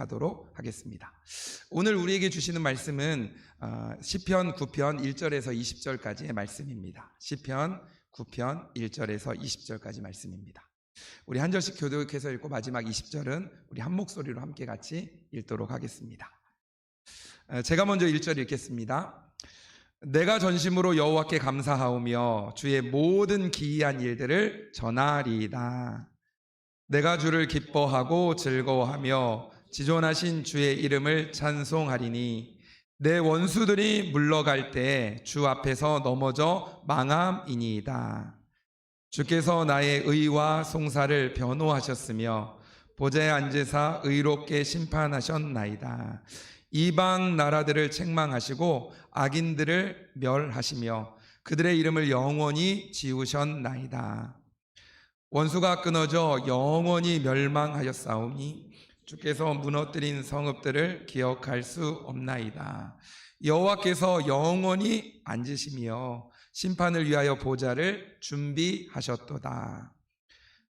진행하도록 하겠습니다. 오늘 우리에게 주시는 말씀은 어, 시편 9편 1절에서 20절까지의 말씀입니다. 시편 9편 1절에서 20절까지 말씀입니다. 우리 한 절씩 교독해서 읽고 마지막 20절은 우리 한 목소리로 함께 같이 읽도록 하겠습니다. 어, 제가 먼저 1절 읽겠습니다. 내가 전심으로 여호와께 감사하오며 주의 모든 기이한 일들을 전하리이다. 내가 주를 기뻐하고 즐거워하며 지존하신 주의 이름을 찬송하리니 내 원수들이 물러갈 때 주 앞에서 넘어져 망함이니이다. 주께서 나의 의와 송사를 변호하셨으며 보좌에 앉으사 의롭게 심판하셨나이다. 이방 나라들을 책망하시고 악인들을 멸하시며 그들의 이름을 영원히 지우셨나이다. 원수가 끊어져 영원히 멸망하였사오니 주께서 무너뜨린 성읍들을 기억할 수 없나이다. 여호와께서 영원히 앉으시며 심판을 위하여 보좌를 준비하셨도다.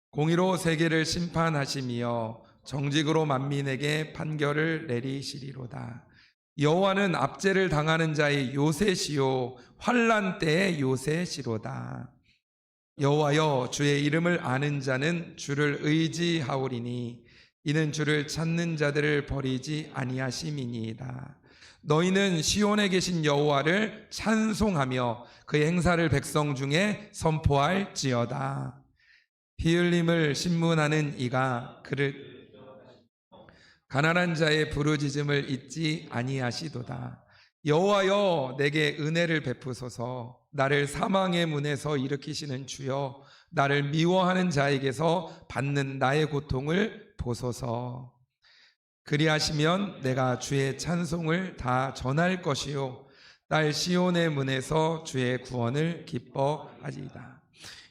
공의로 세계를 심판하시며 정직으로 만민에게 판결을 내리시리로다. 여호와는 압제를 당하는 자의 요새시요 환란 때의 요새시로다. 여호와여 주의 이름을 아는 자는 주를 의지하오리니 이는 주를 찾는 자들을 버리지 아니하심이니이다. 너희는 시온에 계신 여호와를 찬송하며 그의 행사를 백성 중에 선포할지어다. 피 흘림을 신문하는 이가 그를 가난한 자의 부르짖음을 잊지 아니하시도다. 여호와여 내게 은혜를 베푸소서 나를 사망의 문에서 일으키시는 주여 나를 미워하는 자에게서 받는 나의 고통을 보소서. 그리하시면 내가 주의 찬송을 다 전할 것이요. 딸 시온의 문에서 주의 구원을 기뻐하리이다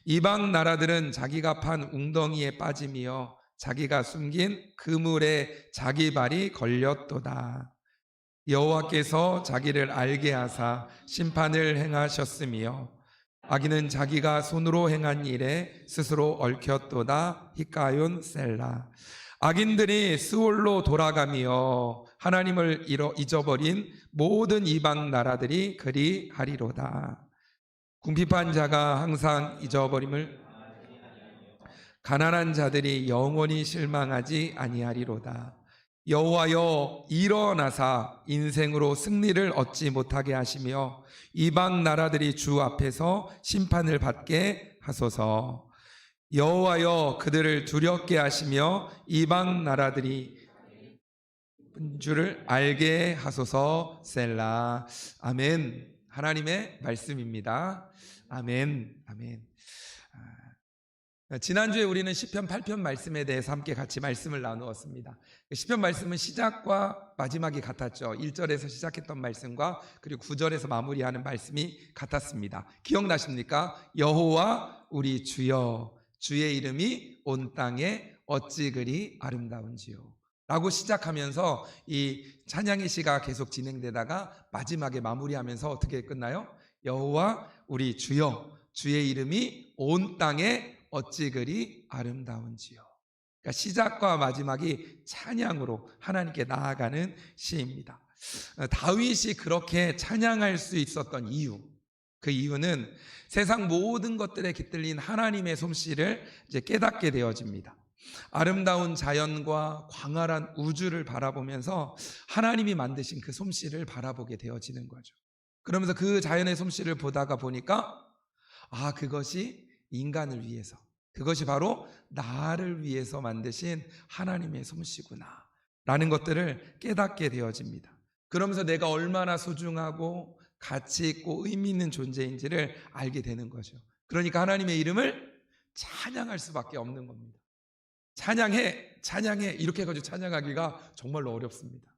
이방 나라들은 자기가 판 웅덩이에 빠짐이여 자기가 숨긴 그물에 자기 발이 걸렸도다. 여호와께서 자기를 알게 하사 심판을 행하셨으며 악인은 자기가 손으로 행한 일에 스스로 얽혔도다. 히카윤 셀라. 악인들이 스올로 돌아가며 하나님을 잃어 잊어버린 모든 이방 나라들이 그리 하리로다. 궁핍한 자가 항상 잊어버림을 가난한 자들이 영원히 실망하지 아니하리로다 여호와여 일어나사 인생으로 승리를 얻지 못하게 하시며 이방 나라들이 주 앞에서 심판을 받게 하소서. 여호와여 그들을 두렵게 하시며 이방 나라들이 주를 알게 하소서. 셀라. 아멘. 하나님의 말씀입니다. 아멘. 아멘. 지난주에 우리는 시편 8편 말씀에 대해서 함께 같이 말씀을 나누었습니다. 시편 말씀은 시작과 마지막이 같았죠. 1절에서 시작했던 말씀과 그리고 9절에서 마무리하는 말씀이 같았습니다. 기억나십니까? 여호와 우리 주여 주의 이름이 온 땅에 어찌 그리 아름다운지요. 라고 시작하면서 이 찬양의 시가 계속 진행되다가 마지막에 마무리하면서 어떻게 끝나요? 여호와 우리 주여 주의 이름이 온 땅에 어찌 그리 아름다운지요. 그러니까 시작과 마지막이 찬양으로 하나님께 나아가는 시입니다. 다윗이 그렇게 찬양할 수 있었던 이유, 그 이유는 세상 모든 것들에 깃들린 하나님의 솜씨를 이제 깨닫게 되어집니다. 아름다운 자연과 광활한 우주를 바라보면서 하나님이 만드신 그 솜씨를 바라보게 되어지는 거죠. 그러면서 그 자연의 솜씨를 보다가 보니까 아, 그것이 인간을 위해서 그것이 바로 나를 위해서 만드신 하나님의 솜씨구나 라는 것들을 깨닫게 되어집니다. 그러면서 내가 얼마나 소중하고 가치 있고 의미 있는 존재인지를 알게 되는 거죠. 그러니까 하나님의 이름을 찬양할 수밖에 없는 겁니다. 찬양해, 찬양해 이렇게 해가지고 찬양하기가 정말로 어렵습니다.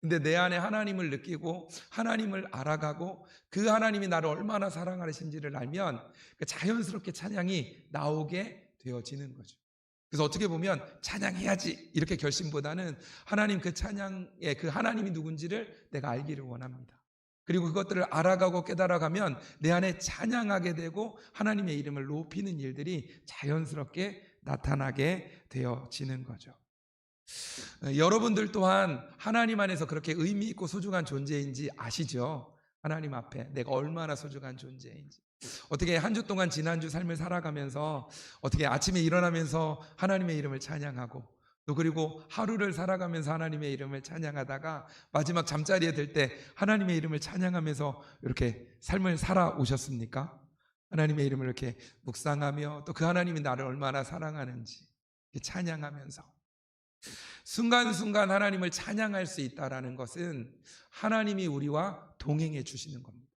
근데 내 안에 하나님을 느끼고 하나님을 알아가고 그 하나님이 나를 얼마나 사랑하시는지를 알면 그 자연스럽게 찬양이 나오게 되어지는 거죠. 그래서 어떻게 보면 찬양해야지 이렇게 결심보다는 하나님 그 찬양의 그 하나님이 누군지를 내가 알기를 원합니다. 그리고 그것들을 알아가고 깨달아가면 내 안에 찬양하게 되고 하나님의 이름을 높이는 일들이 자연스럽게 나타나게 되어지는 거죠. 어, 여러분들 또한 하나님 안에서 그렇게 의미 있고 소중한 존재인지 아시죠? 하나님 앞에 내가 얼마나 소중한 존재인지. 어떻게 한 주 동안 지난주 삶을 살아가면서 어떻게 아침에 일어나면서 하나님의 이름을 찬양하고 또 그리고 하루를 살아가면서 하나님의 이름을 찬양하다가 마지막 잠자리에 들 때 하나님의 이름을 찬양하면서 이렇게 삶을 살아오셨습니까? 하나님의 이름을 이렇게 묵상하며 또 그 하나님이 나를 얼마나 사랑하는지 찬양하면서 순간순간 하나님을 찬양할 수 있다라는 것은 하나님이 우리와 동행해 주시는 겁니다.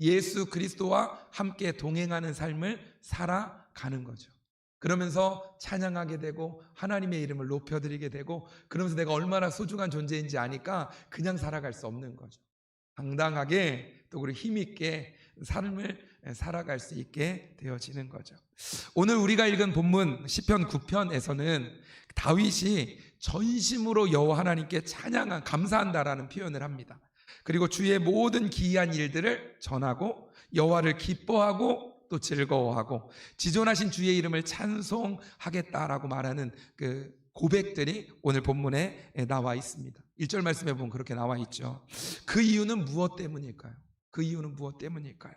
예수 그리스도와 함께 동행하는 삶을 살아가는 거죠. 그러면서 찬양하게 되고 하나님의 이름을 높여드리게 되고 그러면서 내가 얼마나 소중한 존재인지 아니까 그냥 살아갈 수 없는 거죠. 당당하게 또 그리고 힘있게 삶을 살아갈 수 있게 되어지는 거죠. 오늘 우리가 읽은 본문 시편 9편에서는 다윗이 전심으로 여호와 하나님께 찬양한 감사한다라는 표현을 합니다. 그리고 주의 모든 기이한 일들을 전하고 여호와를 기뻐하고 또 즐거워하고 지존하신 주의 이름을 찬송하겠다라고 말하는 그 고백들이 오늘 본문에 나와 있습니다. 1절 말씀에 보면 그렇게 나와 있죠. 그 이유는 무엇 때문일까요? 그 이유는 무엇 때문일까요?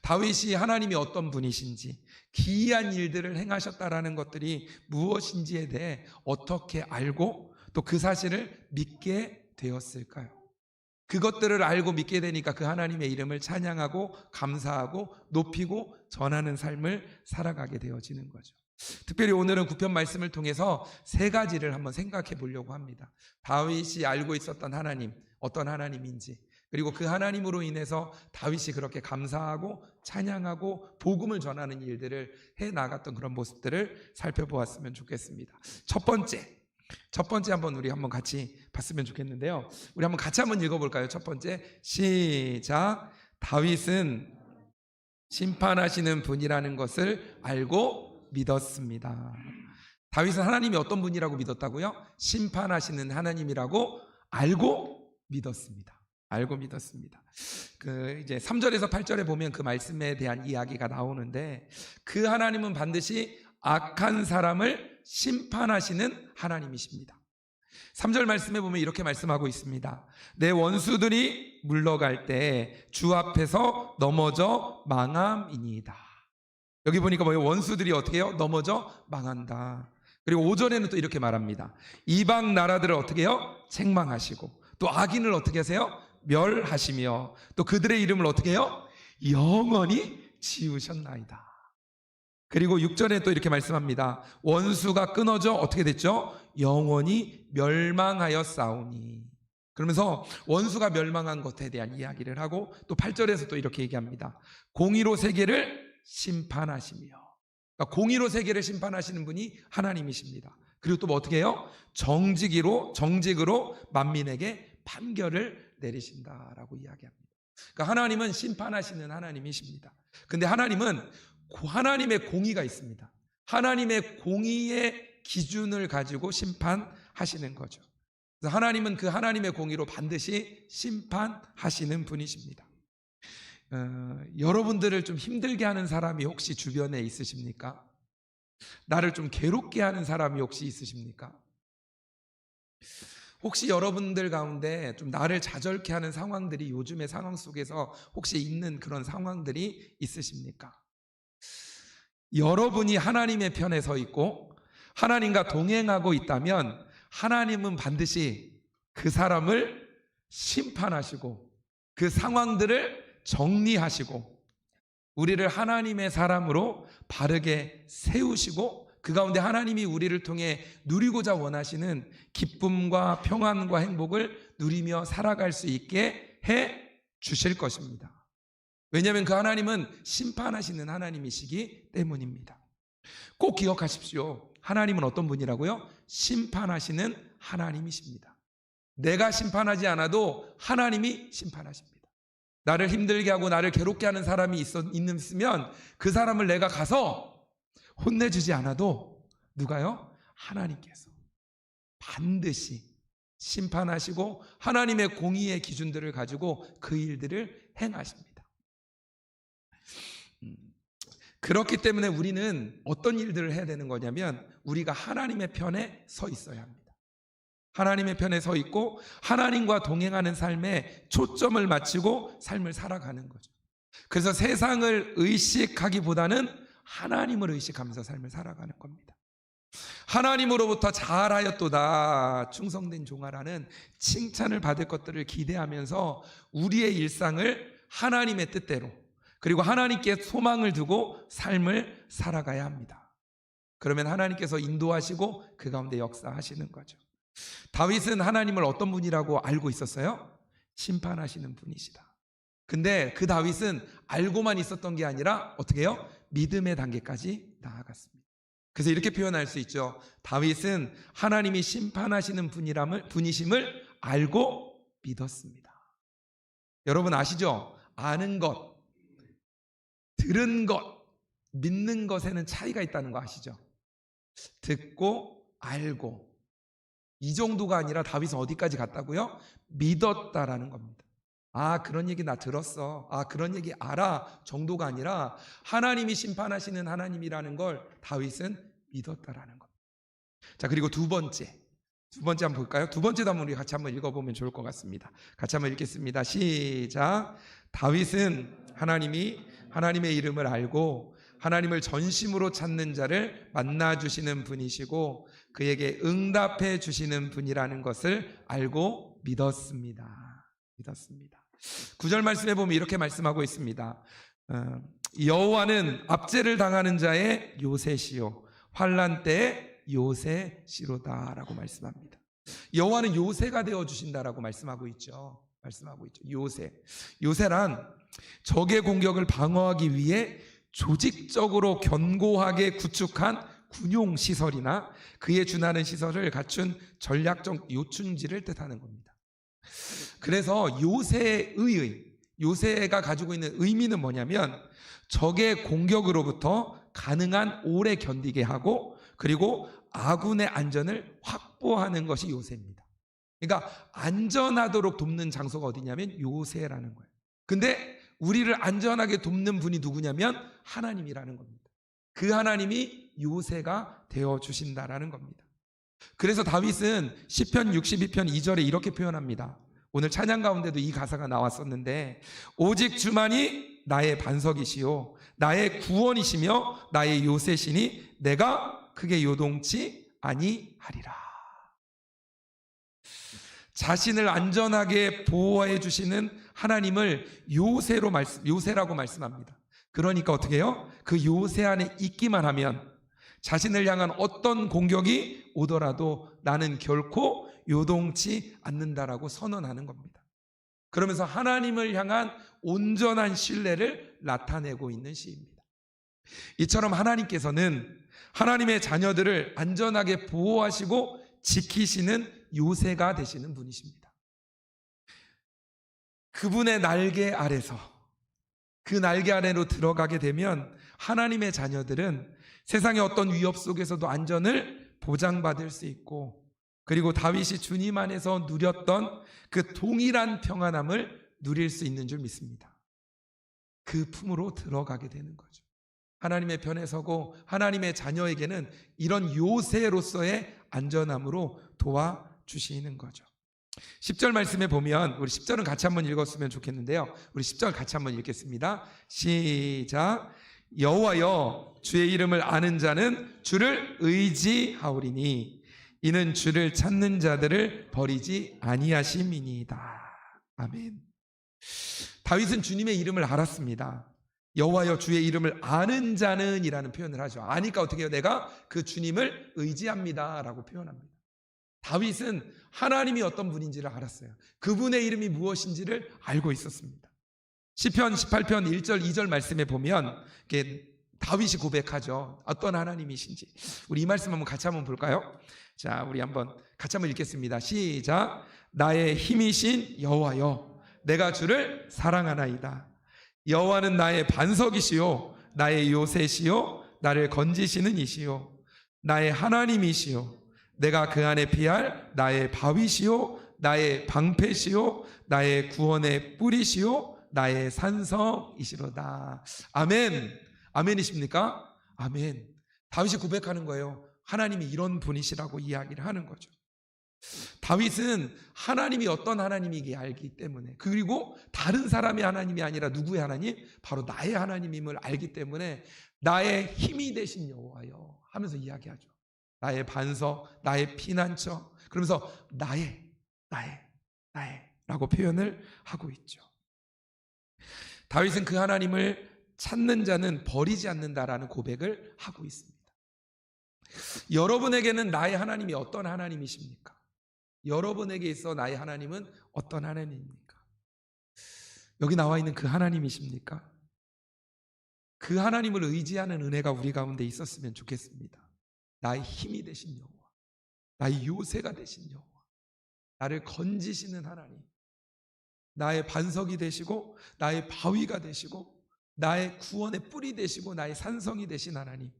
다윗이 하나님이 어떤 분이신지 기이한 일들을 행하셨다라는 것들이 무엇인지에 대해 어떻게 알고 또 그 사실을 믿게 되었을까요? 그것들을 알고 믿게 되니까 그 하나님의 이름을 찬양하고 감사하고 높이고 전하는 삶을 살아가게 되어지는 거죠. 특별히 오늘은 구편 말씀을 통해서 세 가지를 한번 생각해 보려고 합니다. 다윗이 알고 있었던 하나님, 어떤 하나님인지, 그리고 그 하나님으로 인해서 다윗이 그렇게 감사하고 찬양하고 복음을 전하는 일들을 해 나갔던 그런 모습들을 살펴보았으면 좋겠습니다. 첫 번째, 첫 번째 한번 우리 한번 같이 봤으면 좋겠는데요. 우리 한번 같이 한번 읽어볼까요? 첫 번째 시작. 다윗은 심판하시는 분이라는 것을 알고 믿었습니다. 다윗은 하나님이 어떤 분이라고 믿었다고요? 심판하시는 하나님이라고 알고 믿었습니다. 알고 믿었습니다. 그 이제 3절에서 8절에 보면 그 말씀에 대한 이야기가 나오는데 그 하나님은 반드시 악한 사람을 심판하시는 하나님이십니다. 3절 말씀에 보면 이렇게 말씀하고 있습니다. 내 원수들이 물러갈 때 주 앞에서 넘어져 망함이니이다. 여기 보니까 뭐예요? 원수들이 어떻게 해요? 넘어져 망한다. 그리고 5절에는 또 이렇게 말합니다. 이방 나라들을 어떻게 해요? 책망하시고 또 악인을 어떻게 하세요? 멸하시며 또 그들의 이름을 어떻게 해요? 영원히 지우셨나이다. 그리고 6절에 또 이렇게 말씀합니다. 원수가 끊어져 어떻게 됐죠? 영원히 멸망하여 싸우니. 그러면서 원수가 멸망한 것에 대한 이야기를 하고 또 8절에서 또 이렇게 얘기합니다. 공의로 세계를 심판하시며. 그러니까 공의로 세계를 심판하시는 분이 하나님이십니다. 그리고 또 뭐 어떻게 해요? 정직으로 정직으로 만민에게 판결을 내리신다라고 이야기합니다. 그러니까 하나님은 심판하시는 하나님이십니다. 근데 하나님은 하나님의 공의가 있습니다. 하나님의 공의의 기준을 가지고 심판하시는 거죠. 하나님은 그 하나님의 공의로 반드시 심판하시는 분이십니다. 어, 여러분들을 좀 힘들게 하는 사람이 혹시 주변에 있으십니까? 나를 좀 괴롭게 하는 사람이 혹시 있으십니까? 혹시 여러분들 가운데 좀 나를 좌절케 하는 상황들이 요즘의 상황 속에서 혹시 있는 그런 상황들이 있으십니까? 여러분이 하나님의 편에 서 있고 하나님과 동행하고 있다면 하나님은 반드시 그 사람을 심판하시고 그 상황들을 정리하시고 우리를 하나님의 사람으로 바르게 세우시고 그 가운데 하나님이 우리를 통해 누리고자 원하시는 기쁨과 평안과 행복을 누리며 살아갈 수 있게 해 주실 것입니다. 왜냐하면 그 하나님은 심판하시는 하나님이시기 때문입니다. 꼭 기억하십시오. 하나님은 어떤 분이라고요? 심판하시는 하나님이십니다. 내가 심판하지 않아도 하나님이 심판하십니다. 나를 힘들게 하고 나를 괴롭게 하는 사람이 있으면 그 사람을 내가 가서 혼내주지 않아도 누가요? 하나님께서 반드시 심판하시고 하나님의 공의의 기준들을 가지고 그 일들을 행하십니다. 음, 그렇기 때문에 우리는 어떤 일들을 해야 되는 거냐면 우리가 하나님의 편에 서 있어야 합니다. 하나님의 편에 서 있고 하나님과 동행하는 삶에 초점을 맞추고 삶을 살아가는 거죠. 그래서 세상을 의식하기보다는 하나님을 의식하면서 삶을 살아가는 겁니다. 하나님으로부터 잘하였도다 충성된 종아라는 칭찬을 받을 것들을 기대하면서 우리의 일상을 하나님의 뜻대로 그리고 하나님께 소망을 두고 삶을 살아가야 합니다. 그러면 하나님께서 인도하시고 그 가운데 역사하시는 거죠. 다윗은 하나님을 어떤 분이라고 알고 있었어요? 심판하시는 분이시다. 근데 그 다윗은 알고만 있었던 게 아니라 어떻게 해요? 믿음의 단계까지 나아갔습니다. 그래서 이렇게 표현할 수 있죠. 다윗은 하나님이 심판하시는 분이람을 분이심을 알고 믿었습니다. 여러분 아시죠? 아는 것, 들은 것, 믿는 것에는 차이가 있다는 거 아시죠? 듣고 알고 이 정도가 아니라 다윗은 어디까지 갔다고요? 믿었다라는 겁니다. 아, 그런 얘기 나 들었어. 아, 그런 얘기 알아. 정도가 아니라 하나님이 심판하시는 하나님이라는 걸 다윗은 믿었다라는 겁니다. 자, 그리고 두 번째. 두 번째 한번 볼까요? 두 번째도 한번 우리 같이 한번 읽어보면 좋을 것 같습니다. 같이 한번 읽겠습니다. 시작. 다윗은 하나님이 하나님의 이름을 알고 하나님을 전심으로 찾는 자를 만나 주시는 분이시고 그에게 응답해 주시는 분이라는 것을 알고 믿었습니다. 믿었습니다. 구절 말씀해 보면 이렇게 말씀하고 있습니다. 어, 여호와는 압제를 당하는 자의 요새시요 환란 때의 요새시로다라고 말씀합니다. 여호와는 요새가 되어 주신다라고 말씀하고 있죠. 말씀하고 있죠. 요새. 요새란 적의 공격을 방어하기 위해 조직적으로 견고하게 구축한 군용 시설이나 그에 준하는 시설을 갖춘 전략적 요충지를 뜻하는 겁니다. 그래서 요새의 요새가 가지고 있는 의미는 뭐냐면 적의 공격으로부터 가능한 오래 견디게 하고 그리고 아군의 안전을 확보하는 것이 요새입니다. 그러니까 안전하도록 돕는 장소가 어디냐면 요새라는 거예요. 근데 우리를 안전하게 돕는 분이 누구냐면 하나님이라는 겁니다. 그 하나님이 요새가 되어 주신다라는 겁니다. 그래서 다윗은 시편 62편 2절에 이렇게 표현합니다. 오늘 찬양 가운데도 이 가사가 나왔었는데 오직 주만이 나의 반석이시요 나의 구원이시며 나의 요새시니 내가 크게 요동치 아니하리라. 자신을 안전하게 보호해 주시는 하나님을 요새로 말씀 요새라고 말씀합니다. 그러니까 어떻게 해요? 그 요새 안에 있기만 하면 자신을 향한 어떤 공격이 오더라도 나는 결코 요동치 않는다라고 선언하는 겁니다. 그러면서 하나님을 향한 온전한 신뢰를 나타내고 있는 시입니다. 이처럼 하나님께서는 하나님의 자녀들을 안전하게 보호하시고 지키시는 요새가 되시는 분이십니다. 그분의 날개 아래서 그 날개 아래로 들어가게 되면 하나님의 자녀들은 세상의 어떤 위협 속에서도 안전을 보장받을 수 있고 그리고 다윗이 주님 안에서 누렸던 그 동일한 평안함을 누릴 수 있는 줄 믿습니다. 그 품으로 들어가게 되는 거죠. 하나님의 편에 서고 하나님의 자녀에게는 이런 요새로서의 안전함으로 도와 주시는 거죠. 10절 말씀에 보면 우리 10절은 같이 한번 읽었으면 좋겠는데요. 우리 10절 같이 한번 읽겠습니다. 시작. 여호와여 주의 이름을 아는 자는 주를 의지하오리니 이는 주를 찾는 자들을 버리지 아니하심이니이다. 아멘. 다윗은 주님의 이름을 알았습니다. 여호와여 주의 이름을 아는 자는이라는 표현을 하죠. 아니까 어떻게 해요? 내가 그 주님을 의지합니다라고 표현합니다. 다윗은 하나님이 어떤 분인지를 알았어요. 그분의 이름이 무엇인지를 알고 있었습니다. 시편 18편 1절 2절 말씀에 보면 다윗이 고백하죠. 어떤 하나님이신지. 우리 이 말씀 한번 같이 한번 볼까요? 자, 우리 한번 같이 한번 읽겠습니다. 시작. 나의 힘이신 여호와여 내가 주를 사랑하나이다. 여호와는 나의 반석이시요 나의 요새시요 나를 건지시는 이시요 나의 하나님이시요 내가 그 안에 피할 나의 바위시요 나의 방패시요 나의 구원의 뿌리시요 나의 산성이시로다. 아멘. 아멘이십니까? 아멘. 다윗이 고백하는 거예요. 하나님이 이런 분이시라고 이야기를 하는 거죠. 다윗은 하나님이 어떤 하나님이기 알기 때문에 그리고 다른 사람의 하나님이 아니라 누구의 하나님? 바로 나의 하나님임을 알기 때문에 나의 힘이 되신 여호와여 하면서 이야기하죠. 나의 반석, 나의 피난처. 그러면서 나의 나의 나의 라고 표현을 하고 있죠. 다윗은 그 하나님을 찾는 자는 버리지 않는다라는 고백을 하고 있습니다. 여러분에게는 나의 하나님이 어떤 하나님이십니까? 여러분에게 있어 나의 하나님은 어떤 하나님입니까? 여기 나와 있는 그 하나님이십니까? 그 하나님을 의지하는 은혜가 우리 가운데 있었으면 좋겠습니다. 나의 힘이 되신 여호와, 나의 요새가 되신 여호와, 나를 건지시는 하나님, 나의 반석이 되시고 나의 바위가 되시고 나의 구원의 뿌리 되시고 나의 산성이 되신 하나님.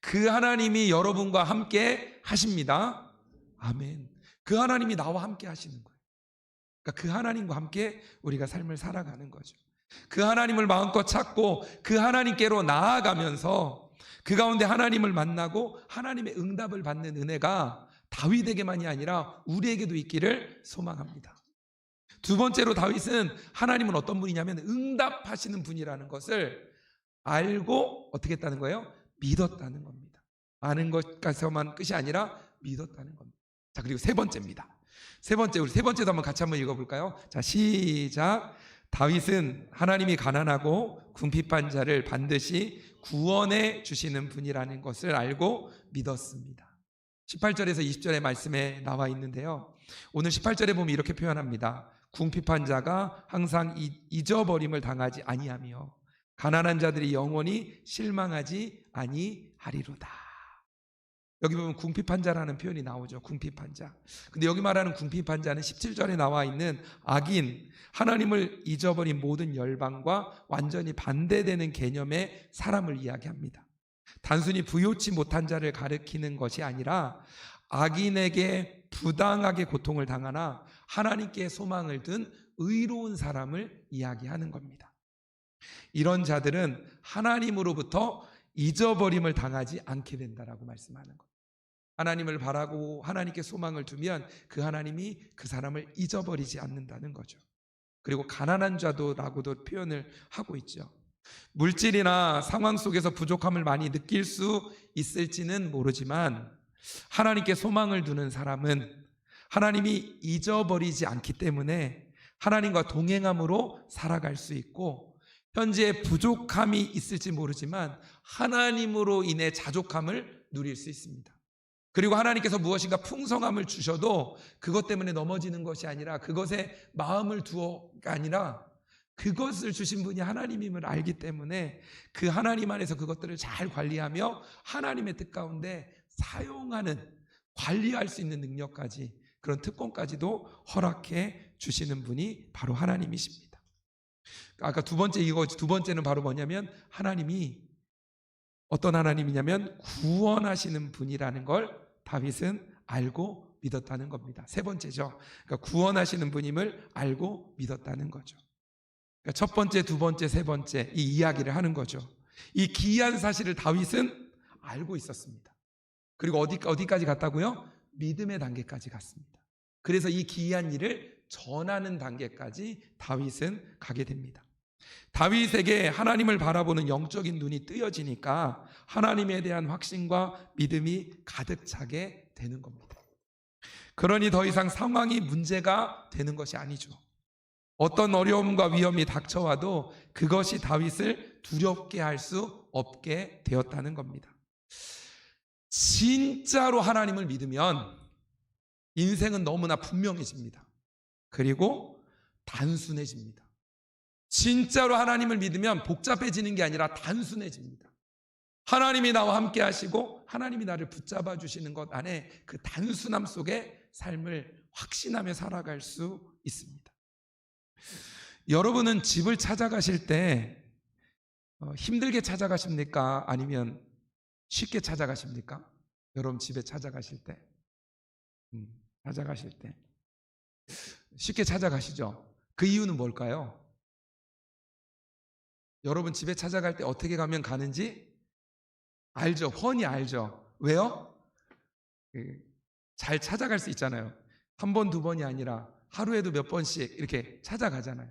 그 하나님이 여러분과 함께 하십니다. 아멘. 그 하나님이 나와 함께 하시는 거예요. 그러니까 그 하나님과 함께 우리가 삶을 살아가는 거죠. 그 하나님을 마음껏 찾고 그 하나님께로 나아가면서 그 가운데 하나님을 만나고 하나님의 응답을 받는 은혜가 다윗에게만이 아니라 우리에게도 있기를 소망합니다. 두 번째로 다윗은 하나님은 어떤 분이냐면 응답하시는 분이라는 것을 알고 어떻게 했다는 거예요? 믿었다는 겁니다. 아는 것까지만 끝이 아니라 믿었다는 겁니다. 자, 그리고 세 번째입니다. 세 번째, 우리 세 번째도 한번 같이 한번 읽어볼까요? 자, 시작. 다윗은 하나님이 가난하고 궁핍한 자를 반드시 구원해 주시는 분이라는 것을 알고 믿었습니다. 18절에서 20절의 말씀에 나와 있는데요. 오늘 18절에 보면 이렇게 표현합니다. 궁핍한 자가 항상 잊어버림을 당하지 아니하며 가난한 자들이 영원히 실망하지 아니하리로다. 여기 보면 궁핍한 자라는 표현이 나오죠. 궁핍한 자. 근데 여기 말하는 궁핍한 자는 17절에 나와 있는 악인, 하나님을 잊어버린 모든 열방과 완전히 반대되는 개념의 사람을 이야기합니다. 단순히 부요치 못한 자를 가리키는 것이 아니라 악인에게 부당하게 고통을 당하나 하나님께 소망을 둔 의로운 사람을 이야기하는 겁니다. 이런 자들은 하나님으로부터 잊어버림을 당하지 않게 된다라고 말씀하는 겁니다. 하나님을 바라고 하나님께 소망을 두면 그 하나님이 그 사람을 잊어버리지 않는다는 거죠. 그리고 가난한 자도라고도 표현을 하고 있죠. 물질이나 상황 속에서 부족함을 많이 느낄 수 있을지는 모르지만 하나님께 소망을 두는 사람은 하나님이 잊어버리지 않기 때문에 하나님과 동행함으로 살아갈 수 있고 현재 부족함이 있을지 모르지만 하나님으로 인해 자족함을 누릴 수 있습니다. 그리고 하나님께서 무엇인가 풍성함을 주셔도 그것 때문에 넘어지는 것이 아니라 그것에 마음을 두어가 아니라 그것을 주신 분이 하나님임을 알기 때문에 그 하나님 안에서 그것들을 잘 관리하며 하나님의 뜻 가운데 사용하는 관리할 수 있는 능력까지 그런 특권까지도 허락해 주시는 분이 바로 하나님이십니다. 아까 두 번째 이거 두 번째는 바로 뭐냐면 하나님이 어떤 하나님이냐면 구원하시는 분이라는 걸 다윗은 알고 믿었다는 겁니다. 세 번째죠. 그러니까 구원하시는 분임을 알고 믿었다는 거죠. 그러니까 첫 번째, 두 번째, 세 번째 이 이야기를 하는 거죠. 이 기이한 사실을 다윗은 알고 있었습니다. 그리고 어디 어디까지 갔다고요? 믿음의 단계까지 갔습니다. 그래서 이 기이한 일을 전하는 단계까지 다윗은 가게 됩니다. 다윗에게 하나님을 바라보는 영적인 눈이 뜨여지니까 하나님에 대한 확신과 믿음이 가득 차게 되는 겁니다. 그러니 더 이상 상황이 문제가 되는 것이 아니죠. 어떤 어려움과 위험이 닥쳐와도 그것이 다윗을 두렵게 할 수 없게 되었다는 겁니다. 진짜로 하나님을 믿으면 인생은 너무나 분명해집니다. 그리고 단순해집니다. 진짜로 하나님을 믿으면 복잡해지는 게 아니라 단순해집니다. 하나님이 나와 함께 하시고 하나님이 나를 붙잡아 주시는 것 안에 그 단순함 속에 삶을 확신하며 살아갈 수 있습니다. 여러분은 집을 찾아가실 때 어, 힘들게 찾아가십니까? 아니면 쉽게 찾아가십니까? 여러분 집에 찾아가실 때, 음, 찾아가실 때 쉽게 찾아가시죠. 그 이유는 뭘까요? 여러분 집에 찾아갈 때 어떻게 가면 가는지 알죠. 훤히 알죠. 왜요? 그, 잘 찾아갈 수 있잖아요. 한 번, 두 번이 아니라 하루에도 몇 번씩 이렇게 찾아가잖아요.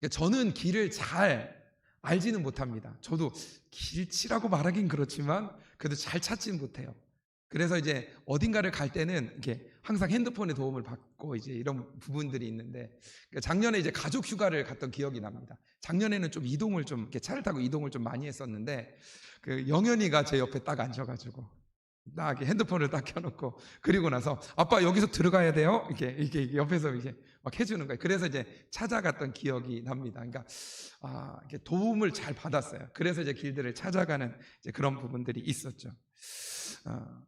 그러니까 저는 길을 잘 알지는 못합니다. 저도 길치라고 말하긴 그렇지만 그래도 잘 찾지는 못해요. 그래서 이제 어딘가를 갈 때는 이렇게 항상 핸드폰의 도움을 받고 이제 이런 부분들이 있는데 그러니까 작년에 이제 가족 휴가를 갔던 기억이 납니다. 작년에는 좀 이동을 좀 이렇게 차를 타고 이동을 좀 많이 했었는데 그 영현이가 제 옆에 딱 앉아가지고 딱 핸드폰을 딱 켜놓고 그리고 나서 아빠 여기서 들어가야 돼요 이렇게 이렇게 옆에서 이제 막 해주는 거예요. 그래서 이제 찾아갔던 기억이 납니다. 그러니까 아, 이렇게 도움을 잘 받았어요. 그래서 이제 길들을 찾아가는 이제 그런 부분들이 있었죠. 어,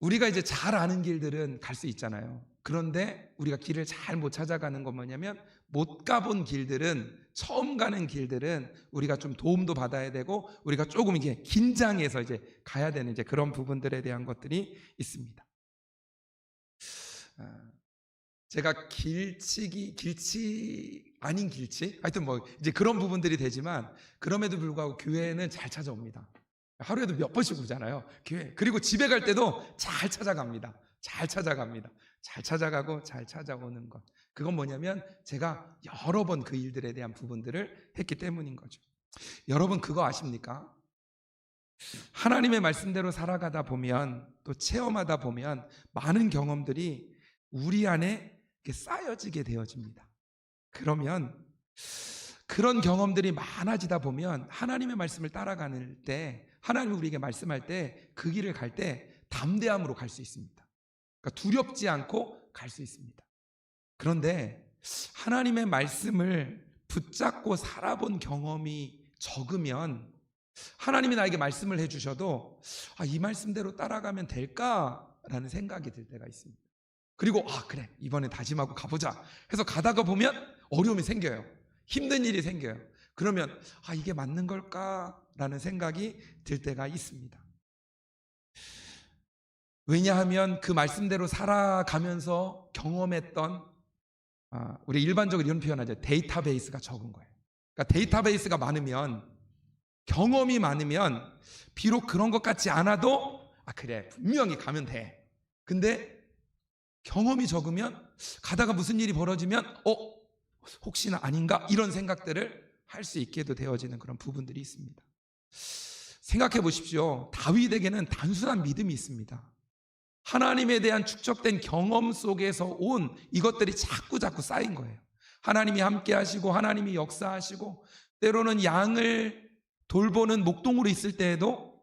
우리가 이제 잘 아는 길들은 갈 수 있잖아요. 그런데 우리가 길을 잘 못 찾아가는 건 뭐냐면 못 가본 길들은 처음 가는 길들은 우리가 좀 도움도 받아야 되고 우리가 조금 이게 긴장해서 이제 가야 되는 이제 그런 부분들에 대한 것들이 있습니다. 아, 제가 길치기 길치 아닌 길치 하여튼 뭐 이제 그런 부분들이 되지만 그럼에도 불구하고 교회는 잘 찾아옵니다. 하루에도 몇 번씩 오잖아요. 교회. 그리고 집에 갈 때도 잘 찾아갑니다. 잘 찾아갑니다. 잘 찾아가고 잘 찾아오는 것. 그건 뭐냐면 제가 여러 번 그 일들에 대한 부분들을 했기 때문인 거죠. 여러분 그거 아십니까? 하나님의 말씀대로 살아가다 보면 또 체험하다 보면 많은 경험들이 우리 안에 쌓여지게 되어집니다. 그러면 그런 경험들이 많아지다 보면 하나님의 말씀을 따라가는 때 하나님이 우리에게 말씀할 때 그 길을 갈 때 담대함으로 갈 수 있습니다. 그러니까 두렵지 않고 갈 수 있습니다. 그런데 하나님의 말씀을 붙잡고 살아본 경험이 적으면 하나님이 나에게 말씀을 해주셔도 아, 이 말씀대로 따라가면 될까라는 생각이 들 때가 있습니다. 그리고 아 그래 이번에 다짐하고 가보자 해서 가다가 보면 어려움이 생겨요. 힘든 일이 생겨요. 그러면 아 이게 맞는 걸까라는 생각이 들 때가 있습니다. 왜냐하면 그 말씀대로 살아가면서 경험했던 아, 우리 일반적으로 이런 표현하죠. 데이터베이스가 적은 거예요. 그러니까 데이터베이스가 많으면 경험이 많으면 비록 그런 것 같지 않아도 아 그래 분명히 가면 돼. 근데 경험이 적으면 가다가 무슨 일이 벌어지면 어 혹시나 아닌가 이런 생각들을 할 수 있게도 되어지는 그런 부분들이 있습니다. 생각해 보십시오. 다윗에게는 단순한 믿음이 있습니다. 하나님에 대한 축적된 경험 속에서 온 이것들이 자꾸 자꾸 쌓인 거예요. 하나님이 함께 하시고 하나님이 역사하시고 때로는 양을 돌보는 목동으로 있을 때에도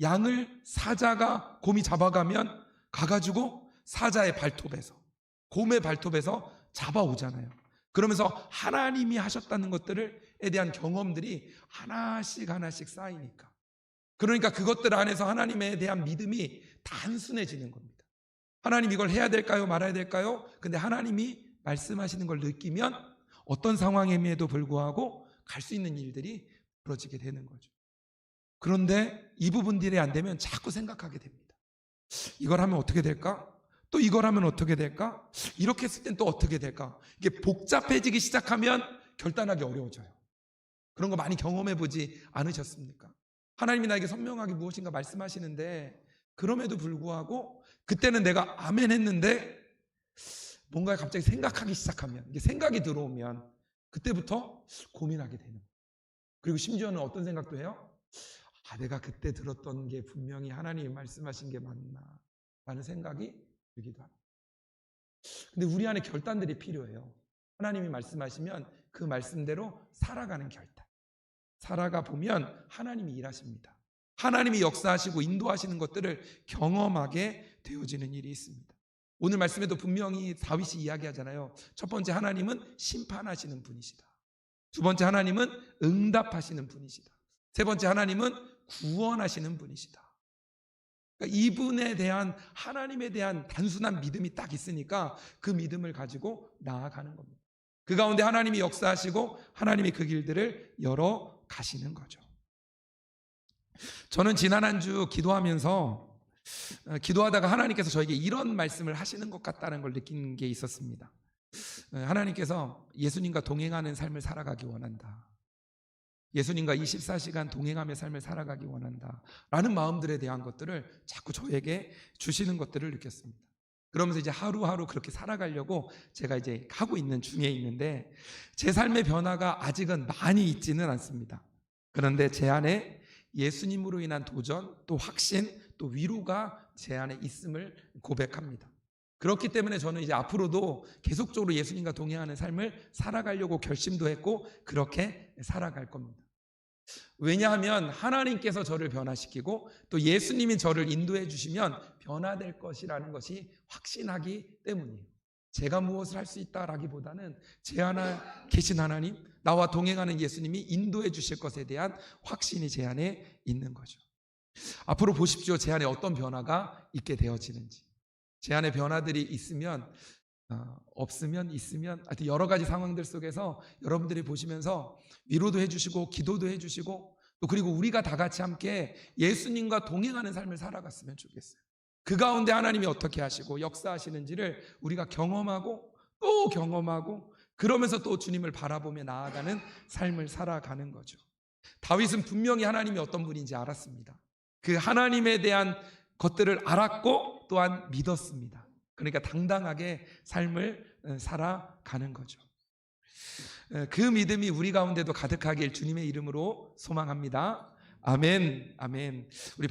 양을 사자가 곰이 잡아가면 가가지고 사자의 발톱에서 곰의 발톱에서 잡아오잖아요. 그러면서 하나님이 하셨다는 것들에 대한 경험들이 하나씩 하나씩 쌓이니까. 그러니까 그것들 안에서 하나님에 대한 믿음이 단순해지는 겁니다. 하나님 이걸 해야 될까요? 말아야 될까요? 근데 하나님이 말씀하시는 걸 느끼면 어떤 상황임에도 불구하고 갈 수 있는 일들이 벌어지게 되는 거죠. 그런데 이 부분들이 안 되면 자꾸 생각하게 됩니다. 이걸 하면 어떻게 될까? 또 이걸 하면 어떻게 될까? 이렇게 했을 땐 또 어떻게 될까? 이게 복잡해지기 시작하면 결단하기 어려워져요. 그런 거 많이 경험해 보지 않으셨습니까? 하나님이 나에게 선명하게 무엇인가 말씀하시는데 그럼에도 불구하고 그때는 내가 아멘 했는데 뭔가 갑자기 생각하기 시작하면 이게 생각이 들어오면 그때부터 고민하게 되는 거예요. 그리고 심지어는 어떤 생각도 해요? 아, 내가 그때 들었던 게 분명히 하나님이 말씀하신 게 맞나? 라는 생각이 들기도 합니다. 근데 우리 안에 결단들이 필요해요. 하나님이 말씀하시면 그 말씀대로 살아가는 결단. 살아가 보면 하나님이 일하십니다. 하나님이 역사하시고 인도하시는 것들을 경험하게 되어지는 일이 있습니다. 오늘 말씀에도 분명히 다윗이 이야기하잖아요. 첫 번째 하나님은 심판하시는 분이시다. 두 번째 하나님은 응답하시는 분이시다. 세 번째 하나님은 구원하시는 분이시다. 그러니까 이분에 대한 하나님에 대한 단순한 믿음이 딱 있으니까 그 믿음을 가지고 나아가는 겁니다. 그 가운데 하나님이 역사하시고 하나님이 그 길들을 열어 가시는 거죠. 저는 지난 한 주 기도하면서 어, 기도하다가 하나님께서 저에게 이런 말씀을 하시는 것 같다는 걸 느낀 게 있었습니다. 어, 하나님께서 예수님과 동행하는 삶을 살아가기 원한다. 예수님과 24시간 동행하며 삶을 살아가기 원한다. 라는 마음들에 대한 것들을 자꾸 저에게 주시는 것들을 느꼈습니다. 그러면서 이제 하루하루 그렇게 살아가려고 제가 이제 하고 있는 중에 있는데 제 삶의 변화가 아직은 많이 있지는 않습니다. 그런데 제 안에 예수님으로 인한 도전, 또 확신, 또 위로가 제 안에 있음을 고백합니다. 그렇기 때문에 저는 이제 앞으로도 계속적으로 예수님과 동행하는 삶을 살아가려고 결심도 했고 그렇게 살아갈 겁니다. 왜냐하면 하나님께서 저를 변화시키고 또 예수님이 저를 인도해 주시면 변화될 것이라는 것이 확신하기 때문이에요. 제가 무엇을 할 수 있다라기보다는 제 안에 계신 하나님, 나와 동행하는 예수님이 인도해 주실 것에 대한 확신이 제 안에 있는 거죠. 앞으로 보십시오. 제 안에 어떤 변화가 있게 되어지는지. 제 안에 변화들이 있으면 어, 없으면 있으면 하여튼 여러 가지 상황들 속에서 여러분들이 보시면서 위로도 해주시고 기도도 해주시고 또 그리고 우리가 다 같이 함께 예수님과 동행하는 삶을 살아갔으면 좋겠어요. 그 가운데 하나님이 어떻게 하시고 역사하시는지를 우리가 경험하고 또 경험하고 그러면서 또 주님을 바라보며 나아가는 삶을 살아가는 거죠. 다윗은 분명히 하나님이 어떤 분인지 알았습니다. 그 하나님에 대한 것들을 알았고 또한 믿었습니다. 그러니까 당당하게 삶을 어, 살아가는 거죠. 어, 그 믿음이 우리 가운데도 가득하길 주님의 이름으로 소망합니다. 아멘, 아멘. 우리 반